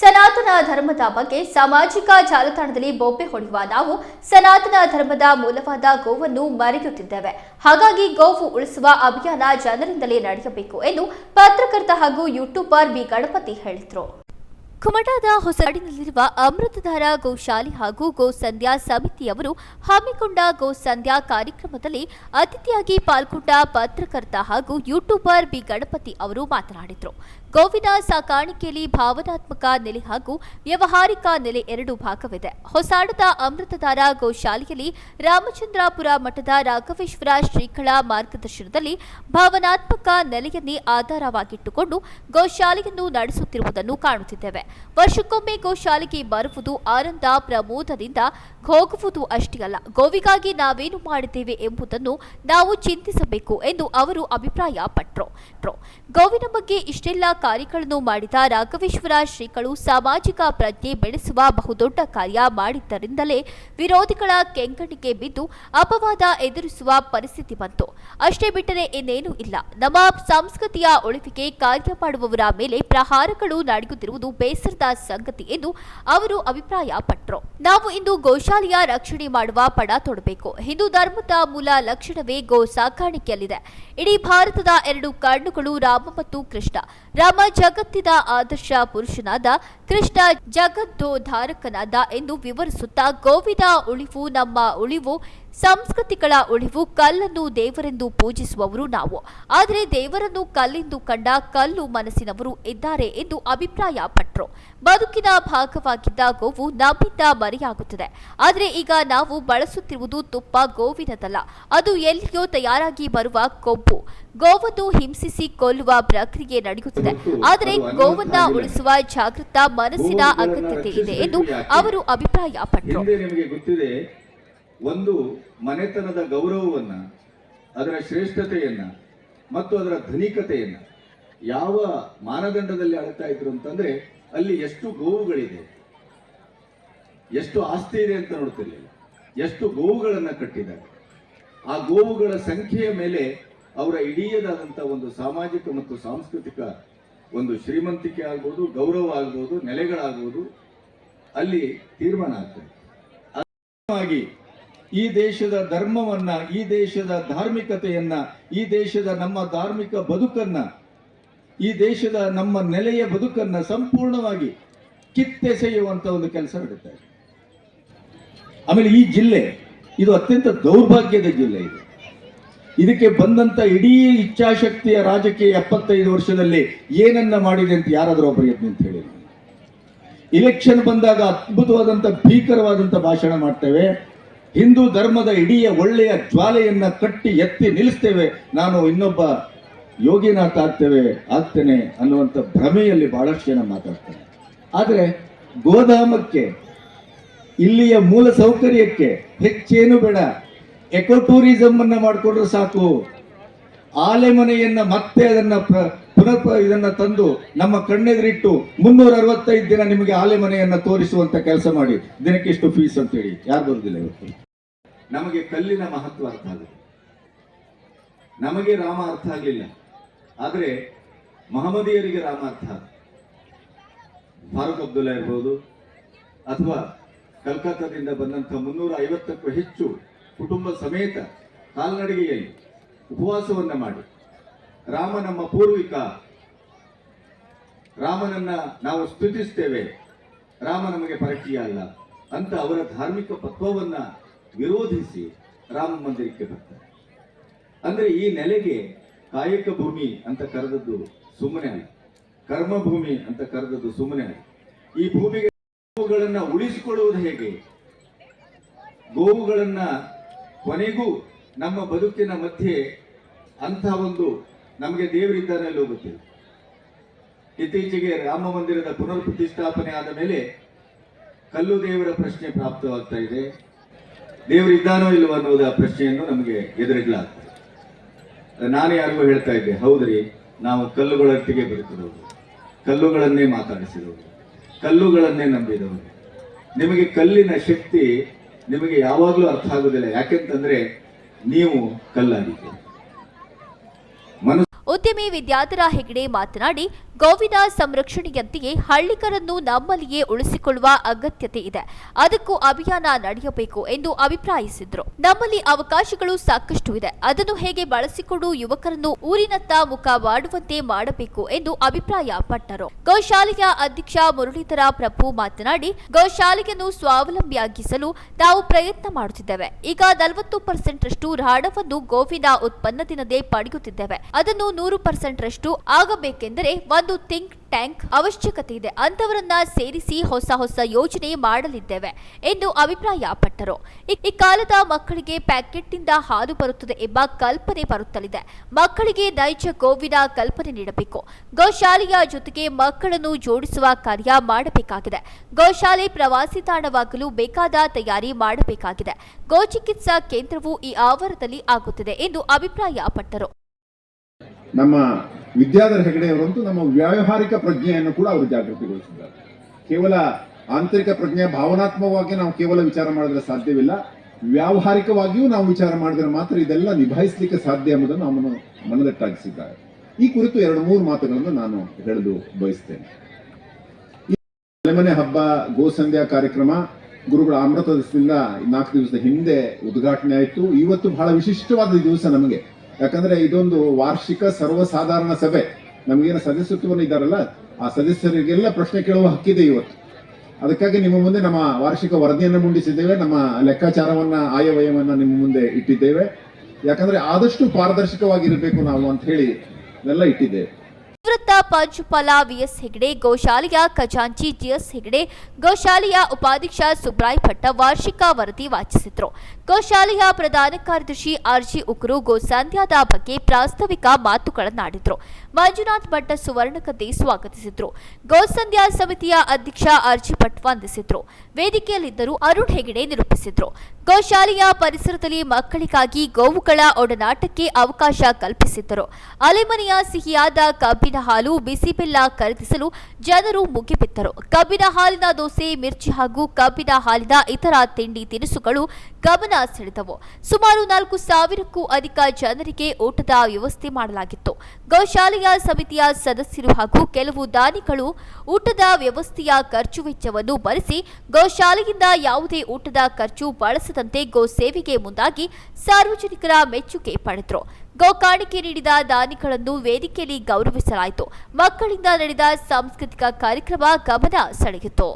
ಸನಾತನ ಧರ್ಮದ ಬಗ್ಗೆ ಸಾಮಾಜಿಕ ಜಾಲತಾಣದಲ್ಲಿ ಬೊಬ್ಬೆ ಹೊಡೆಯುವ ನಾವು ಸನಾತನ ಧರ್ಮದ ಮೂಲವಾದ ಗೋವನ್ನು ಮರೆಯುತ್ತಿದ್ದೇವೆ. ಹಾಗಾಗಿ ಗೋವು ಉಳಿಸುವ ಅಭಿಯಾನ ಜನರಿಂದಲೇ ನಡೆಯಬೇಕು ಎಂದು ಪತ್ರಕರ್ತ ಹಾಗೂ ಯೂಟ್ಯೂಬರ್ ಬಿ ಗಣಪತಿ ಹೇಳಿದರು. ಕುಮಟಾದ ಹೊಸಡಿನಲ್ಲಿರುವ ಅಮೃತಧಾರ ಗೋಶಾಲೆ ಹಾಗೂ ಗೋ ಸಂಧ್ಯಾ ಸಮಿತಿಯವರು ಹಮ್ಮಿಕೊಂಡ ಗೋ ಸಂಧ್ಯಾ ಕಾರ್ಯಕ್ರಮದಲ್ಲಿ ಅತಿಥಿಯಾಗಿ ಪಾಲ್ಗೊಂಡ ಪತ್ರಕರ್ತ ಹಾಗೂ ಯೂಟ್ಯೂಬರ್ ಬಿ ಗಣಪತಿ ಅವರು ಮಾತನಾಡಿದರು. ಗೋವಿನ ಸಾಕಾಣಿಕೆಯಲ್ಲಿ ಭಾವನಾತ್ಮಕ ನೆಲೆ ಹಾಗೂ ವ್ಯವಹಾರಿಕ ನೆಲೆ ಎರಡು ಭಾಗವಿದೆ. ಹೊಸಾಡದ ಅಮೃತಧಾರ ಗೋಶಾಲೆಯಲ್ಲಿ ರಾಮಚಂದ್ರಾಪುರ ಮಠದ ರಾಘವೇಶ್ವರ ಶ್ರೀಗಳ ಮಾರ್ಗದರ್ಶನದಲ್ಲಿ ಭಾವನಾತ್ಮಕ ನೆಲೆಯನ್ನೇ ಆಧಾರವಾಗಿಟ್ಟುಕೊಂಡು ಗೋಶಾಲೆಯನ್ನು ನಡೆಸುತ್ತಿರುವುದನ್ನು ಕಾಣುತ್ತಿದ್ದೇವೆ. ವರ್ಷಕ್ಕೊಮ್ಮೆ ಗೋಶಾಲೆಗೆ ಬರುವುದು ಆನಂದ ಪ್ರಮೋದದಿಂದ ಹೋಗುವುದು ಅಷ್ಟೇ ಅಲ್ಲ, ಗೋವಿಗಾಗಿ ನಾವೇನು ಮಾಡಿದ್ದೇವೆ ಎಂಬುದನ್ನು ನಾವು ಚಿಂತಿಸಬೇಕು ಎಂದು ಅವರು ಅಭಿಪ್ರಾಯಪಟ್ಟರು ಗೋವಿನ ಬಗ್ಗೆ ಇಷ್ಟೆಲ್ಲ ಕಾರ್ಯಗಳನ್ನು ಮಾಡಿದ ರಾಘವೇಶ್ವರ ಶ್ರೀಗಳು ಸಾಮಾಜಿಕ ಪ್ರಜ್ಞೆ ಬೆಳೆಸುವ ಬಹುದೊಡ್ಡ ಕಾರ್ಯ ಮಾಡಿದ್ದರಿಂದಲೇ ವಿರೋಧಿಗಳ ಕೆಂಗಣ್ಣಿಗೆ ಬಿದ್ದು ಅಪವಾದ ಎದುರಿಸುವ ಪರಿಸ್ಥಿತಿ ಬಂತು. ಅಷ್ಟೇ ಬಿಟ್ಟರೆ ಇನ್ನೇನೂ ಇಲ್ಲ. ನಮ್ಮ ಸಂಸ್ಕೃತಿಯ ಉಳಿವಿಗೆ ಕಾರ್ಯ ಮಾಡುವವರ ಮೇಲೆ ಪ್ರಹಾರಗಳು ನಡೆಯುತ್ತಿರುವುದು ಬೇಸರದ ಸಂಗತಿ ಎಂದು ಅವರು ಅಭಿಪ್ರಾಯಪಟ್ಟರು. ನಾವು ಇಂದು ಗೋಶಾಲೆಯ ರಕ್ಷಣೆ ಮಾಡುವ ಪಡ ತೊಡಬೇಕು. ಹಿಂದೂ ಧರ್ಮದ ಮೂಲ ಲಕ್ಷಣವೇ ಗೋ ಸಾಕಾಣಿಕೆಯಲ್ಲಿದೆ. ಇಡೀ ಭಾರತದ ಎರಡು ಕಣ್ಣುಗಳು ರಾಮ ಮತ್ತು ಕೃಷ್ಣ. ರಾಮ ಜಗತ್ತಿನ ಆದರ್ಶ ಪುರುಷನಾದ ಕೃಷ್ಣ ಜಗದ್ದೋಧಾರಕನಾದ ಎಂದು ವಿವರಿಸುತ್ತಾ ಗೋವಿನ ಉಳಿವು ನಮ್ಮ ಉಳಿವು, ಸಂಸ್ಕೃತಿಗಳ ಉಳಿವು, ಕಲ್ಲನ್ನು ದೇವರೆಂದು ಪೂಜಿಸುವವರು ನಾವು. ಆದರೆ ದೇವರನ್ನು ಕಲ್ಲೆಂದು ಕಂಡ ಕಲ್ಲು ಮನಸ್ಸಿನವರು ಇದ್ದಾರೆ ಎಂದು ಅಭಿಪ್ರಾಯಪಟ್ಟರು. ಬದುಕಿನ ಭಾಗವಾಗಿದ್ದ ಗೋವು ನಮ್ಮಿಂದ ಮರೆಯಾಗುತ್ತದೆ. ಆದರೆ ಈಗ ನಾವು ಬಳಸುತ್ತಿರುವುದು ತುಪ್ಪ ಗೋವಿನದಲ್ಲ. ಅದು ಎಲ್ಲಿಯೋ ತಯಾರಾಗಿ ಬರುವ ಕೊಬ್ಬು. ಗೋವನ್ನು ಹಿಂಸಿಸಿ ಕೊಲ್ಲುವ ಪ್ರಕ್ರಿಯೆ ನಡೆಯುತ್ತಿದೆ. ಆದರೆ ಗೋವನ್ನ ಉಳಿಸುವ ಜಾಗೃತ ಮನಸ್ಸಿನ ಅಗತ್ಯತೆ ಇದೆ ಎಂದು ಅವರು ಅಭಿಪ್ರಾಯಪಟ್ಟರು. ಹಿಂದೆ ನಿಮಗೆ ಗೊತ್ತಿದೆ ಒಂದು ಮನೆತನದ ಗೌರವವನ್ನ ಅದರ ಶ್ರೇಷ್ಠತೆಯನ್ನ ಮತ್ತು ಅದರ ಧನಿಕತೆಯನ್ನ ಯಾವ ಮಾನದಂಡದಲ್ಲಿ ಅಳತಾ ಇದ್ರು ಅಂತಂದ್ರೆ ಅಲ್ಲಿ ಎಷ್ಟು ಗೋವುಗಳಿದೆ ಎಷ್ಟು ಆಸ್ತಿ ಇದೆ ಅಂತ ನೋಡ್ತಿರ್ಲಿಲ್ಲ. ಎಷ್ಟು ಗೋವುಗಳನ್ನ ಕಟ್ಟಿದ್ದಾರೆ. ಆ ಗೋವುಗಳ ಸಂಖ್ಯೆಯ ಮೇಲೆ ಅವರ ಇಡೀದಾದಂಥ ಒಂದು ಸಾಮಾಜಿಕ ಮತ್ತು ಸಾಂಸ್ಕೃತಿಕ ಒಂದು ಶ್ರೀಮಂತಿಕೆ ಆಗ್ಬೋದು, ಗೌರವ ಆಗ್ಬೋದು, ನೆಲೆಗಳಾಗ್ಬೋದು, ಅಲ್ಲಿ ತೀರ್ಮಾನ ಆಗ್ತದೆ. ಆಗಿ ಈ ದೇಶದ ಧರ್ಮವನ್ನ, ಈ ದೇಶದ ಧಾರ್ಮಿಕತೆಯನ್ನ, ಈ ದೇಶದ ನಮ್ಮ ಧಾರ್ಮಿಕ ಬದುಕನ್ನ, ಈ ದೇಶದ ನಮ್ಮ ನೆಲೆಯ ಬದುಕನ್ನ ಸಂಪೂರ್ಣವಾಗಿ ಕಿತ್ತೆಸೆಯುವಂತ ಒಂದು ಕೆಲಸ ನಡೀತಾ ಇದೆ ಆಮೇಲೆ ಈ ಜಿಲ್ಲೆ, ಇದು ಅತ್ಯಂತ ದೌರ್ಭಾಗ್ಯದ ಜಿಲ್ಲೆ ಇದು. ಇದಕ್ಕೆ ಬಂದಂತ ಇಡೀ ಇಚ್ಛಾಶಕ್ತಿಯ ರಾಜಕೀಯ ಎಪ್ಪತ್ತೈದು ವರ್ಷದಲ್ಲಿ ಏನನ್ನ ಮಾಡಿದೆ ಅಂತ ಯಾರಾದರೂ ಒಬ್ಬರು ಯತ್ನ ಅಂತ ಹೇಳಿ ಇಲೆಕ್ಷನ್ ಬಂದಾಗ ಅದ್ಭುತವಾದಂಥ ಭೀಕರವಾದಂಥ ಭಾಷಣ ಮಾಡ್ತೇವೆ. ಹಿಂದೂ ಧರ್ಮದ ಇಡೀ ಒಳ್ಳೆಯ ಜ್ವಾಲೆಯನ್ನ ಕಟ್ಟಿ ಎತ್ತಿ ನಿಲ್ಲಿಸ್ತೇವೆ. ನಾನು ಇನ್ನೊಬ್ಬ ಯೋಗಿನಾಥ ಆಗ್ತೇವೆ, ಆಗ್ತೇನೆ ಅನ್ನುವಂಥ ಭ್ರಮೆಯಲ್ಲಿ ಬಹಳಷ್ಟು ಜನ ಮಾತಾಡ್ತಾರೆ. ಆದರೆ ಗೋಧಾಮಕ್ಕೆ ಇಲ್ಲಿಯ ಮೂಲ ಸೌಕರ್ಯಕ್ಕೆ ಹೆಚ್ಚೇನು ಬೇಡ. ಎಕೋ ಟೂರಿಸಂ ಅನ್ನ ಮಾಡಿಕೊಂಡ್ರೆ ಸಾಕು. ಆಲೆಮನೆಯನ್ನ ಮತ್ತೆ ಅದನ್ನ ಪುನಃ ಇದನ್ನ ತಂದು ನಮ್ಮ ಕಣ್ಣೆದುರಿಟ್ಟು ಮುನ್ನೂರ ಅರವತ್ತೈದು ದಿನ ನಿಮಗೆ ಆಲೆಮನೆಯನ್ನ ತೋರಿಸುವಂತ ಕೆಲಸ ಮಾಡಿ. ದಿನಕ್ಕೆ ಇಷ್ಟು ಫೀಸ್ ಅಂತ ಹೇಳಿ ಯಾರು ಬರುದಿಲ್ಲ ಇವತ್ತು? ನಮಗೆ ಕಲ್ಲಿನ ಮಹತ್ವ ಅರ್ಥ ಆಗುತ್ತೆ. ನಮಗೆ ರಾಮ ಅರ್ಥ ಆಗಲಿಲ್ಲ. ಆದ್ರೆ ಮಹಮ್ಮದಿಯರಿಗೆ ರಾಮ ಅರ್ಥ ಫಾರೂಕ್ ಅಬ್ದುಲ್ಲಾ ಇರ್ಬೋದು, ಅಥವಾ ಕಲ್ಕತ್ತಾದಿಂದ ಬಂದಂಥ ಮುನ್ನೂರ ಐವತ್ತಕ್ಕೂ ಹೆಚ್ಚು ಕುಟುಂಬ ಸಮೇತ ಕಾಲ್ನಡಿಗೆಯಲ್ಲಿ ಉಪವಾಸವನ್ನ ಮಾಡಿ. ರಾಮ ನಮ್ಮ ಪೂರ್ವಿಕ. ರಾಮನನ್ನ ನಾವು ಸ್ತುತಿಸ್ತೇವೆ. ರಾಮ ನಮಗೆ ಪರಕೀಯ ಅಲ್ಲ. ಅಂತ ಅವರ ಧಾರ್ಮಿಕ ತತ್ವವನ್ನ ವಿರೋಧಿಸಿ ರಾಮ ಮಂದಿರಕ್ಕೆ ಬರ್ತಾರೆ. ಅಂದ್ರೆ ಈ ನೆಲೆಗೆ ಕಾಯಕ ಭೂಮಿ ಅಂತ ಕರೆದದ್ದು ಸುಮ್ಮನೆ ಅಲ್ಲ. ಕರ್ಮಭೂಮಿ ಅಂತ ಕರೆದದ್ದು ಸುಮ್ಮನೆ ಅಲ್ಲ. ಈ ಭೂಮಿಗೆ ಗೋವುಗಳನ್ನ ಉಳಿಸಿಕೊಳ್ಳುವುದು ಹೇಗೆ? ಗೋವುಗಳನ್ನ ಕೊನೆಗೂ ನಮ್ಮ ಬದುಕಿನ ಮಧ್ಯೆ ಅಂಥ ಒಂದು ನಮಗೆ ದೇವರಿದ್ದಾನೆ ಅಲ್ಲಿ ಹೋಗುತ್ತೆ. ಇತ್ತೀಚೆಗೆ ರಾಮ ಮಂದಿರದ ಪುನರ್ ಪ್ರತಿಷ್ಠಾಪನೆ ಆದ ಮೇಲೆ ಕಲ್ಲು ದೇವರ ಪ್ರಶ್ನೆ ಪ್ರಾಪ್ತವಾಗ್ತಾ ಇದೆ. ದೇವರಿದ್ದಾನೋ ಇಲ್ಲವೋ ಅನ್ನೋದ ಪ್ರಶ್ನೆಯನ್ನು ನಮಗೆ ಎದುರಿಡ್ಲಾಗ್ತದೆ. ನಾನು ಯಾರಿಗೂ ಹೇಳ್ತಾ ಇದ್ದೆ, ಹೌದ್ರಿ, ನಾವು ಕಲ್ಲುಗಳೊಟ್ಟಿಗೆ ಬದುಕಿದವರು, ಕಲ್ಲುಗಳನ್ನೇ ಮಾತಾಡಿಸಿದವರು, ಕಲ್ಲುಗಳನ್ನೇ ನಂಬಿದವರು. ನಿಮಗೆ ಕಲ್ಲಿನ ಶಕ್ತಿ ನಿಮಗೆ ಯಾವಾಗಲೂ ಅರ್ಥ ಆಗುದಿಲ್ಲ. ಯಾಕೆಂತಂದ್ರೆ ನೀವು ಕಲ್ಲಾಗಿದ್ದೀರಿ ಉದ್ಯಮಿ ವಿದ್ಯಾಧರ ಹೆಗಡೆ ಮಾತನಾಡಿ, ಗೋವಿನ ಸಂರಕ್ಷಣೆಯಂತೆಯೇ ಹಳ್ಳಿಕರನ್ನು ನಮ್ಮಲ್ಲಿಯೇ ಉಳಿಸಿಕೊಳ್ಳುವ ಅಗತ್ಯತೆ ಇದೆ. ಅದಕ್ಕೂ ಅಭಿಯಾನ ನಡೆಯಬೇಕು ಎಂದು ಅಭಿಪ್ರಾಯಿಸಿದರು. ನಮ್ಮಲ್ಲಿ ಅವಕಾಶಗಳು ಸಾಕಷ್ಟು ಇದೆ. ಅದನ್ನು ಹೇಗೆ ಬಳಸಿಕೊಂಡು ಯುವಕರನ್ನು ಊರಿನತ್ತ ಮುಖ ಮಾಡುವಂತೆ ಮಾಡಬೇಕು ಎಂದು ಅಭಿಪ್ರಾಯಪಟ್ಟರು. ಗೋಶಾಲೆಯ ಅಧ್ಯಕ್ಷ ಮುರಳೀಧರ ಪ್ರಭು ಮಾತನಾಡಿ, ಗೋಶಾಲೆಯನ್ನು ಸ್ವಾವಲಂಬಿಯಾಗಿಸಲು ನಾವು ಪ್ರಯತ್ನ ಮಾಡುತ್ತಿದ್ದೇವೆ. ಈಗ ನಲವತ್ತು ಪರ್ಸೆಂಟ್ ರಷ್ಟು ಹಣವನ್ನು ಗೋವಿನ ಉತ್ಪನ್ನದಿಂದಲೇ ಪಡೆಯುತ್ತಿದ್ದೇವೆ. ಅದನ್ನು ನೂರು ಪರ್ಸೆಂಟ್ ರಷ್ಟು ಆಗಬೇಕೆಂದರೆ ಒಂದು ಥಿಂಕ್ ಟ್ಯಾಂಕ್ ಅವಶ್ಯಕತೆ ಇದೆ. ಅಂತವರನ್ನ ಸೇರಿಸಿ ಹೊಸ ಹೊಸ ಯೋಜನೆ ಮಾಡಲಿದ್ದೇವೆ ಎಂದು ಅಭಿಪ್ರಾಯಪಟ್ಟರು. ಈ- ಈ ಕಾಲದ ಮಕ್ಕಳಿಗೆ ಪ್ಯಾಕೆಟ್ನಿಂದ ಹಾಲು ಬರುತ್ತದೆ ಎಂಬ ಕಲ್ಪನೆ ಬರುತ್ತಲಿದೆ. ಮಕ್ಕಳಿಗೆ ನೈಜ ಗೋವಿನ ಕಲ್ಪನೆ ನೀಡಬೇಕು. ಗೋಶಾಲೆಯ ಜೊತೆಗೆ ಮಕ್ಕಳನ್ನು ಜೋಡಿಸುವ ಕಾರ್ಯ ಮಾಡಬೇಕಾಗಿದೆ. ಗೋಶಾಲೆ ಪ್ರವಾಸಿ ತಾಣವಾಗಲು ಬೇಕಾದ ತಯಾರಿ ಮಾಡಬೇಕಾಗಿದೆ. ಗೋಚಿಕಿತ್ಸಾ ಕೇಂದ್ರವು ಈ ಆವರದಲ್ಲಿ ಆಗುತ್ತಿದೆ ಎಂದು ಅಭಿಪ್ರಾಯಪಟ್ಟರು. ನಮ್ಮ ವಿದ್ಯಾಧರ ಹೆಗಡೆಯವರಂತೂ ನಮ್ಮ ವ್ಯಾವಹಾರಿಕ ಪ್ರಜ್ಞೆಯನ್ನು ಕೂಡ ಅವರು ಜಾಗೃತಿಗೊಳಿಸಿದ್ದಾರೆ. ಕೇವಲ ಆಂತರಿಕ ಪ್ರಜ್ಞೆ ಭಾವನಾತ್ಮಕವಾಗಿ ನಾವು ಕೇವಲ ವಿಚಾರ ಮಾಡಿದ್ರೆ ಸಾಧ್ಯವಿಲ್ಲ, ವ್ಯಾವಹಾರಿಕವಾಗಿಯೂ ನಾವು ವಿಚಾರ ಮಾಡಿದ್ರೆ ಮಾತ್ರ ಇದೆಲ್ಲ ನಿಭಾಯಿಸಲಿಕ್ಕೆ ಸಾಧ್ಯ ಎಂಬುದನ್ನು ಅವನು ಮನದಟ್ಟಾಗಿಸಿದ್ದಾರೆ. ಈ ಕುರಿತು ಎರಡು ಮೂರು ಮಾತುಗಳನ್ನು ನಾನು ಹೇಳಲು ಬಯಸ್ತೇನೆ. ಅಲೆಮನೆ ಮನೆ ಹಬ್ಬ ಗೋಸಂಧ್ಯಾ ಕಾರ್ಯಕ್ರಮ, ಗುರುಗಳ ಅಮೃತ ದಿವಸದಿಂದ ನಾಲ್ಕು ದಿವಸದ ಹಿಂದೆ ಉದ್ಘಾಟನೆ ಆಯಿತು. ಇವತ್ತು ಬಹಳ ವಿಶಿಷ್ಟವಾದ ದಿವಸ ನಮಗೆ. ಯಾಕಂದ್ರೆ ಇದೊಂದು ವಾರ್ಷಿಕ ಸರ್ವಸಾಧಾರಣ ಸಭೆ. ನಮಗೇನು ಸದಸ್ಯತ್ವವನ್ನು ಇದ್ದಾರಲ್ಲ, ಆ ಸದಸ್ಯರಿಗೆಲ್ಲ ಪ್ರಶ್ನೆ ಕೇಳುವ ಹಕ್ಕಿದೆ ಇವತ್ತು. ಅದಕ್ಕಾಗಿ ನಿಮ್ಮ ಮುಂದೆ ನಮ್ಮ ವಾರ್ಷಿಕ ವರದಿಯನ್ನು ಮುಂಡಿಸಿದ್ದೇವೆ, ನಮ್ಮ ಲೆಕ್ಕಾಚಾರವನ್ನ, ಆಯವ್ಯಯವನ್ನ ನಿಮ್ಮ ಮುಂದೆ ಇಟ್ಟಿದ್ದೇವೆ. ಯಾಕಂದ್ರೆ ಆದಷ್ಟು ಪಾರದರ್ಶಕವಾಗಿರಬೇಕು ನಾವು ಅಂತ ಹೇಳಿ ಎಲ್ಲ ಇಟ್ಟಿದ್ದೇವೆ. ನಿವೃತ್ತ ಪ್ರಾಂಶುಪಾಲ ವಿಎಸ್ ಹೆಗಡೆ, ಗೋಶಾಲೆಯ ಖಜಾಂಚಿ ಜಿಎಸ್ ಹೆಗಡೆ, ಗೋಶಾಲೆಯ ಉಪಾಧ್ಯಕ್ಷ ಸುಬ್ರಾಯ್ ಭಟ್ಟ ವಾರ್ಷಿಕ ವರದಿ ವಾಚಿಸಿದ್ರು. ಗೋಶಾಲೆಯ ಪ್ರಧಾನ ಕಾರ್ಯದರ್ಶಿ ಆರ್ಜಿ ಉಕರು ಗೋಸಂಧ್ಯಾದ ಬಗ್ಗೆ ಪ್ರಾಸ್ತಾವಿಕ ಮಾತುಗಳನ್ನಾಡಿದ್ರು. ಮಂಜುನಾಥ್ ಭಟ್ಟ ಸುವರ್ಣಕತೆ ಸ್ವಾಗತಿಸಿದ್ರು. ಗೋಸಂಧ್ಯಾ ಸಮಿತಿಯ ಅಧ್ಯಕ್ಷ ಆರ್ಜಿ ಭಟ್ ವಂದಿಸಿದ್ರು. ವೇದಿಕೆಯಲ್ಲಿದ್ದರು ಅರುಣ್ ಹೆಗಡೆ ನಿರೂಪಿಸಿದ್ರು. ಗೋಶಾಲೆಯ ಪರಿಸರದಲ್ಲಿ ಮಕ್ಕಳಿಗಾಗಿ ಗೋವುಗಳ ಒಡನಾಟಕ್ಕೆ ಅವಕಾಶ ಕಲ್ಪಿಸಿದ್ದರು. ಅಲೆಮನೆಯ ಸಿಹಿಯಾದ ಕಬ್ಬಿನ ಹಾಲು ಬಿಸಿ ಖರೀದಿಸಲು ಜನರು ಮುಗಿಬಿದ್ದರು. ಕಬ್ಬಿನ ಹಾಲಿನ ದೋಸೆ, ಮಿರ್ಚಿ ಹಾಗೂ ಕಬ್ಬಿನ ಹಾಲಿನ ಇತರ ತಿಂಡಿ ತಿನಿಸುಗಳು ಗಮನ ಸೆಳೆದವು ಸುಮಾರು ನಾಲ್ಕು ಸಾವಿರಕ್ಕೂ ಅಧಿಕ ಜನರಿಗೆ ಊಟದ ವ್ಯವಸ್ಥೆ ಮಾಡಲಾಗಿತ್ತು. ಗೋಶಾಲೆಯ ಸಮಿತಿಯ ಸದಸ್ಯರು ಹಾಗೂ ಕೆಲವು ದಾನಿಗಳು ಊಟದ ವ್ಯವಸ್ಥೆಯ ಖರ್ಚು ವೆಚ್ಚವನ್ನು ಭರಿಸಿ ಗೋಶಾಲೆಯಿಂದ ಯಾವುದೇ ಊಟದ ಖರ್ಚು ಬಳಸದಂತೆ ಗೋ ಸೇವೆಗೆ ಮುಂದಾಗಿ ಸಾರ್ವಜನಿಕರ ಮೆಚ್ಚುಗೆ ಪಡೆದರು. ಗೋ ಕಾಣಿಕೆ ನೀಡಿದ ದಾನಿಗಳನ್ನು ವೇದಿಕೆಯಲ್ಲಿ ಗೌರವಿಸಲಾಯಿತು. ಮಕ್ಕಳಿಂದ ನಡೆದ ಸಾಂಸ್ಕೃತಿಕ ಕಾರ್ಯಕ್ರಮ ಗಮನ ಸೆಳೆಯಿತು.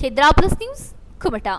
ಕೇಂದ್ರ ಪ್ಲಸ್ ನ್ಯೂಸ್, ಕುಮಟಾ.